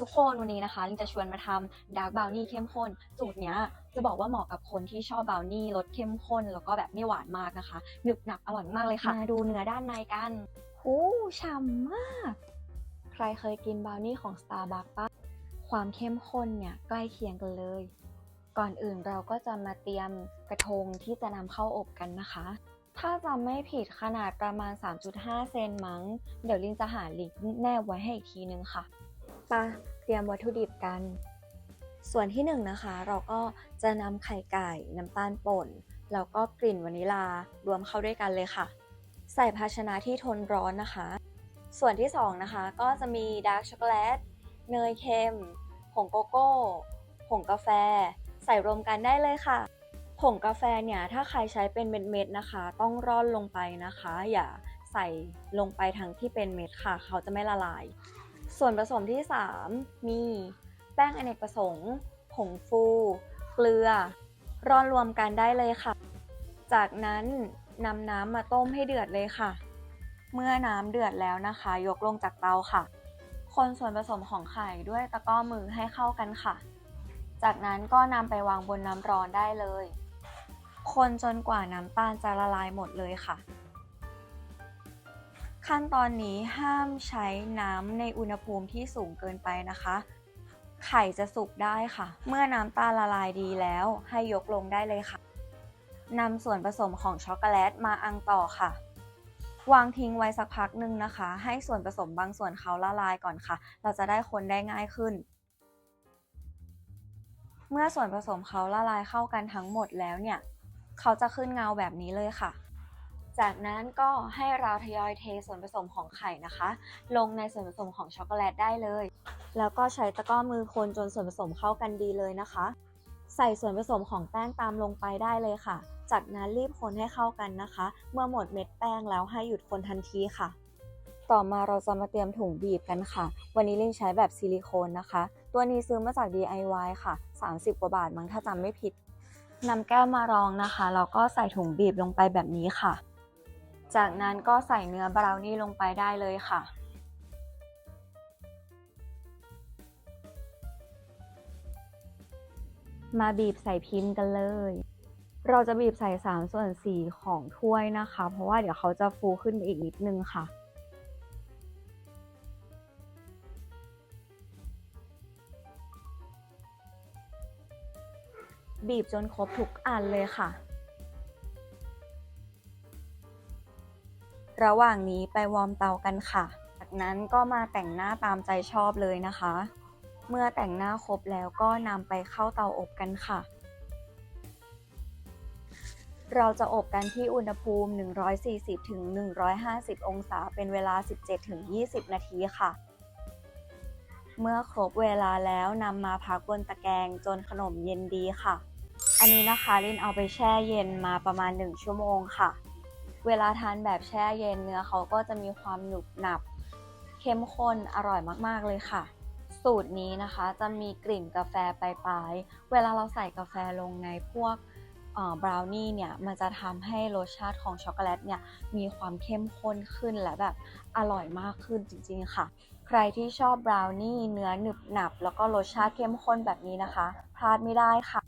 ทุกคนวันนี้นะคะลินจะชวนมาทำดาร์กบราวนี่เข้มข้น สูตรเนี้ยจะบอกว่าเหมาะกับคนที่ชอบบราวนี่รสเข้มข้น แล้วก็แบบไม่หวานมากนะคะหนึบหนับอร่อยมากเลยค่ะมาดูเนื้อด้านในกันหูฉ่ำมาก ใครเคยกินบราวนี่ของ Starbucks ปะความเข้มข้นเนี่ยใกล้เคียงกันเลย ก่อนอื่นเราก็จะมาเตรียมกระทงที่จะนำเข้าอบกันนะคะถ้าจำไม่ผิดขนาดประมาณ 3.5 เซนมั้ง เดี๋ยวลินจะหาลิงก์แนบไว้ให้อีกทีนึงค่ะไปะเตรียมวัตถุดิบกัน ส่วนที่หนึ่งนะคะ เราก็จะนำไข่ไก่น้ำตาลป่น แล้วก็กลิ่นวานิลารวมเข้าด้วยกันเลยค่ะ ใส่ภาชนะที่ทนร้อนนะคะ ส่วนที่สองนะคะ ก็จะมีดาร์กช็อกโกแลตเนยเค็มผงโกโก้ผงกาแฟ ใส่รวมกันได้เลยค่ะผงกาแฟเนี่ยถ้าใครใช้เป็นเม็ดๆนะคะ ต้องร่อนลงไปนะคะ อย่าใส่ลงไปทั้งที่เป็นเม็ดค่ะ เขาจะไม่ละลาย ส่วนผสมที่ 3 มี แป้งอเนกประสงค์ ผงฟู เกลือ ร่อนรวมกันได้เลยค่ะ จากนั้นนำน้ำมาต้มให้เดือดเลยค่ะ เมื่อน้ำเดือดแล้วนะคะ ยกลงจากเตาค่ะ คนส่วนผสมของไข่ด้วยตะกร้อมือให้เข้ากันค่ะ จากนั้นก็นำไปวางบนน้ำร้อนได้เลย คนจนกว่าน้ำตาลจะละลายหมดเลยค่ะ ขั้นตอนนี้ห้ามใช้น้ำในอุณหภูมิที่สูงเกินไปนะคะ ไข่จะสุกได้ค่ะ เมื่อน้ำตาลละลายดีแล้ว ให้ยกลงได้เลยค่ะนำส่วนผสมของช็อกโกแลตมาอังต่อค่ะ วางทิ้งไว้สักพักหนึ่งนะคะ ให้ส่วนผสมบางส่วนเขาละลายก่อนค่ะ เราจะได้คนได้ง่ายขึ้น เมื่อส่วนผสมเขาละลายเข้ากันทั้งหมดแล้วเนี่ย เขาจะขึ้นเงาแบบนี้เลยค่ะ จากนั้นก็ให้เราทยอยเทส่วนผสมของไข่นะคะ ลงในส่วนผสมของช็อกโกแลตได้เลย แล้วก็ใช้ตะกร้อมือคนจนส่วนผสมเข้ากันดีเลยนะคะ ใส่ส่วนผสมของแป้งตามลงไปได้เลยค่ะ จากนั้นรีบคนให้เข้ากันนะคะ เมื่อหมดเม็ดแป้งแล้วให้หยุดคนทันทีค่ะ ต่อมาเราจะมาเตรียมถุงบีบกันค่ะ วันนี้ลินใช้แบบซิลิโคนนะคะ ตัวนี้ซื้อมาจาก DIY ค่ะ 30 กว่าบาทมั้งถ้าจำไม่ผิดนำแก้วมารองนะคะแล้วก็ใส่ถุงบีบลงไปแบบนี้ค่ะ จากนั้นก็ใส่เนื้อบราวนี่ลงไปได้เลยค่ะ มาบีบใส่พิมพ์กันเลย เราจะบีบใส่3ส่วน4ของถ้วยนะคะ เพราะว่าเดี๋ยวเขาจะฟูขึ้นอีกนิดนึงค่ะบีบจนครบทุกอันเลยค่ะ ระหว่างนี้ไปวอร์มเตากันค่ะ จากนั้นก็มาแต่งหน้าตามใจชอบเลยนะคะ เมื่อแต่งหน้าครบแล้วก็นำไปเข้าเตาอบกันค่ะ เราจะอบกันที่อุณหภูมิ 140-150 องศาเป็นเวลา 17-20 นาทีค่ะ เมื่อครบเวลาแล้วนำมาพักบนตะแกรงจนขนมเย็นดีค่ะ อันนี้นะคะลินเอาไปแช่เย็นมาประมาณ 1 ชั่วโมงค่ะ เวลาทานแบบแช่เย็นเนื้อเขาก็จะมีความหนุบหนับ เข้มข้นอร่อยมากๆเลยค่ะ สูตรนี้นะคะจะมีกลิ่นกาแฟปลายๆ เวลาเราใส่กาแฟลงในพวกบราวนี่เนี่ยมันจะทำให้รสชาติของช็อกโกแลตเนี่ยมีความเข้มข้นขึ้นและแบบอร่อยมากขึ้นจริงๆค่ะ ใครที่ชอบบราวนี่เนื้อหนึบหนับ แล้วก็รสชาติเข้มข้นแบบนี้นะคะ พลาดไม่ได้ค่ะ